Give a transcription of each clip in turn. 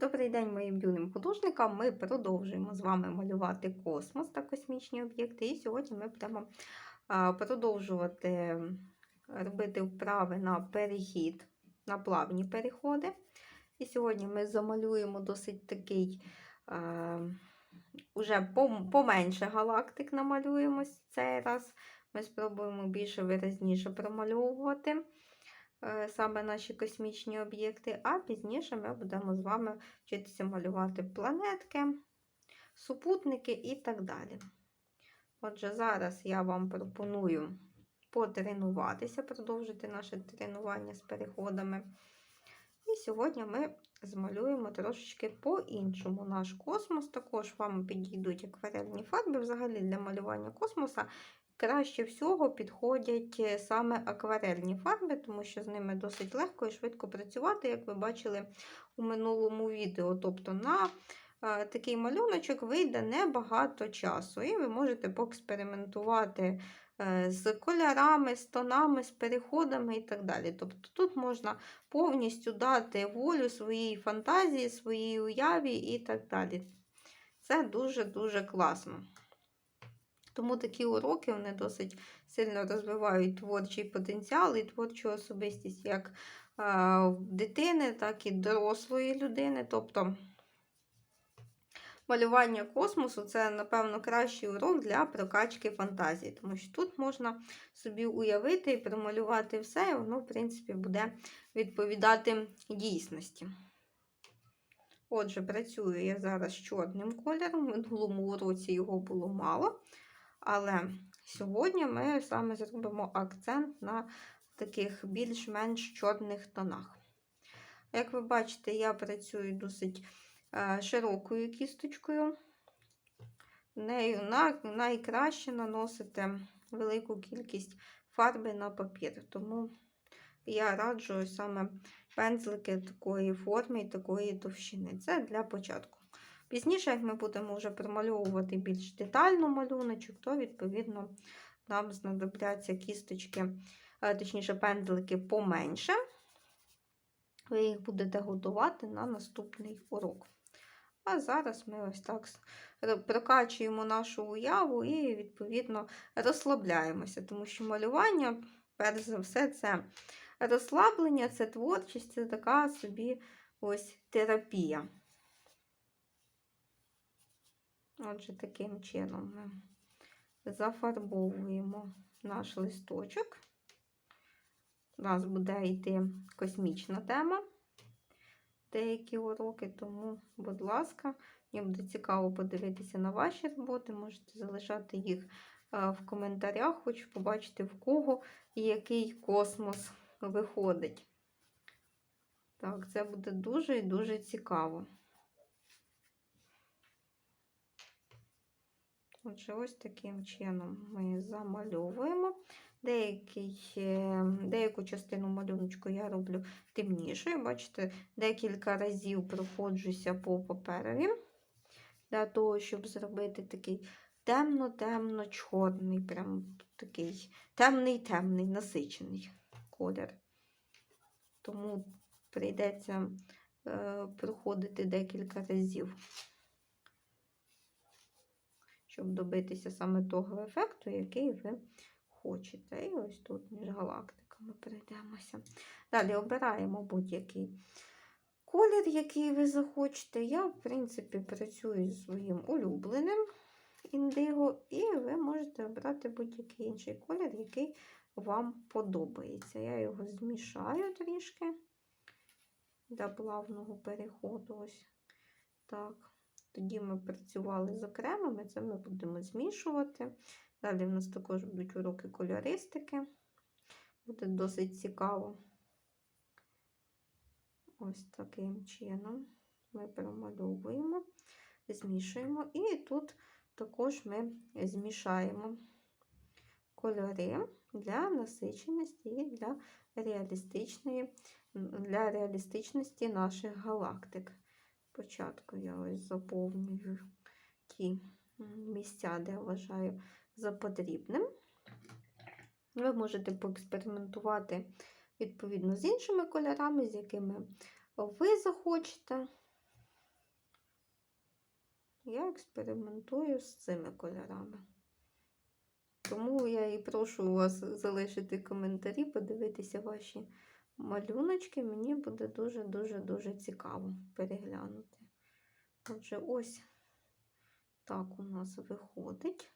Добрий день моїм юним художникам. Ми продовжуємо з вами малювати космос та космічні об'єкти. І сьогодні ми будемо продовжувати робити вправи на перехід, на плавні переходи. І сьогодні ми замалюємо досить такий уже поменше галактик намалюємо цей раз. Ми спробуємо більше виразніше промальовувати саме наші космічні об'єкти, а пізніше ми будемо з вами вчитися малювати планетки, супутники і так далі. Отже, зараз я вам пропоную потренуватися, продовжити наше тренування з переходами. І сьогодні ми змалюємо трошечки по-іншому наш космос. Також вам підійдуть акварельні фарби. Взагалі для малювання космоса краще всього підходять е, саме акварельні фарби, тому що з ними досить легко і швидко працювати, як ви бачили у минулому відео. Тобто на е, такий малюночок вийде небагато часу, і ви можете поекспериментувати е, з кольорами, з тонами, з переходами і так далі. Тобто тут можна повністю дати волю своїй фантазії, своїй уяві і так далі. Це дуже-дуже класно. Тому такі уроки вони досить сильно розвивають творчий потенціал і творчу особистість як дитини, так і дорослої людини. Тобто малювання космосу це, напевно, кращий урок для прокачки фантазії, тому що тут можна собі уявити і промалювати все, і воно, в принципі, буде відповідати дійсності. Отже, працюю я зараз чорним кольором. В минулому уроці його було мало. Але сьогодні ми саме зробимо акцент на таких більш-менш чорних тонах. Як ви бачите, я працюю досить е, широкою кісточкою. Нею найкраще наносити велику кількість фарби на папір. Тому я раджу саме пензлики такої форми і такої товщини. Це для початку. Пізніше, як ми будемо вже промальовувати більш детально малюночок, то, відповідно, нам знадобляться кісточки, точніше, пензлики поменше. Ви їх будете готувати на наступний урок. А зараз ми ось так прокачуємо нашу уяву і, відповідно, розслабляємося, тому що малювання, перш за все, це розслаблення, це творчість, це така собі ось терапія. Отже, таким чином ми зафарбовуємо наш листочок. У нас буде йти космічна тема, деякі уроки, тому, будь ласка, мені буде цікаво подивитися на ваші роботи. Можете залишати їх в коментарях, хочу побачити, в кого і який космос виходить. Так, це буде дуже і дуже цікаво. Отже, ось таким чином ми замальовуємо. Деякий, е, Деяку частину малюночку я роблю темнішою. Бачите, декілька разів проходжуся по паперові, для того, щоб зробити такий темно-темно-чорний, прям такий темний-темний, насичений колір. Тому прийдеться е, проходити декілька разів щоб добитися саме того ефекту, який ви хочете. І ось тут між галактиками перейдемося. Далі обираємо будь-який колір, який ви захочете. Я, в принципі, працюю зі своїм улюбленим індиго, і ви можете обрати будь-який інший колір, який вам подобається. Я його змішаю трішки для плавного переходу. Ось так. Тоді ми працювали з окремими, це ми будемо змішувати. Далі в нас також будуть уроки кольористики. Буде досить цікаво. Ось таким чином ми промальовуємо, змішуємо, і тут також ми змішаємо кольори для насиченості і для реалістичної, для реалістичності наших галактик. Спочатку я ось заповнюю ті місця, де я вважаю за потрібним. Ви можете поекспериментувати відповідно з іншими кольорами, з якими ви захочете. я експериментую з цими кольорами. Тому я і прошу вас залишити коментарі, подивитися ваші малюночки. Мені буде дуже-дуже-дуже цікаво переглянути. Отже, ось так у нас виходить.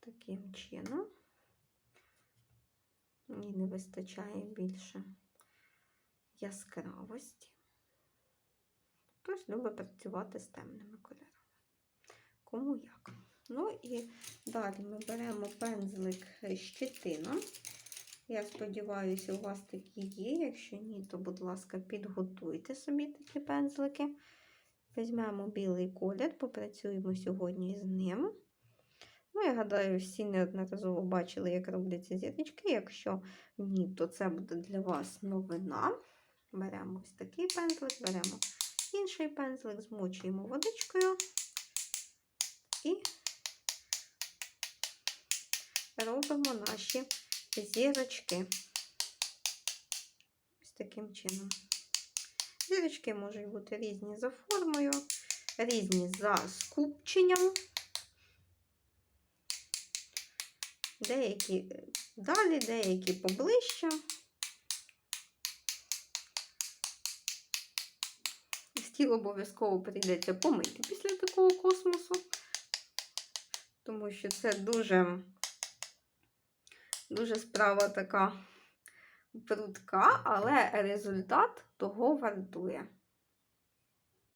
Таким чином. Мені не вистачає більше яскравості. Хтось любить працювати з темними кольорами. Кому як. Ну і далі ми беремо пензлик щетина. Я сподіваюся, у вас такі є. Якщо ні, то, будь ласка, підготуйте собі такі пензлики. Візьмемо білий колір, попрацюємо сьогодні з ним. Ну, я гадаю, всі неодноразово бачили, як робляться зірочки. Якщо ні, то це буде для вас новина. Беремо ось такий пензлик, беремо інший пензлик, змочуємо водичкою і робимо наші зірочки. Ось таким чином. Зірочки можуть бути різні за формою, різні за скупченням. Деякі далі, деякі поближче. Стіл обов'язково прийдеться помити після такого космосу, тому що це дуже, дуже справа така прудка, але результат того вартує.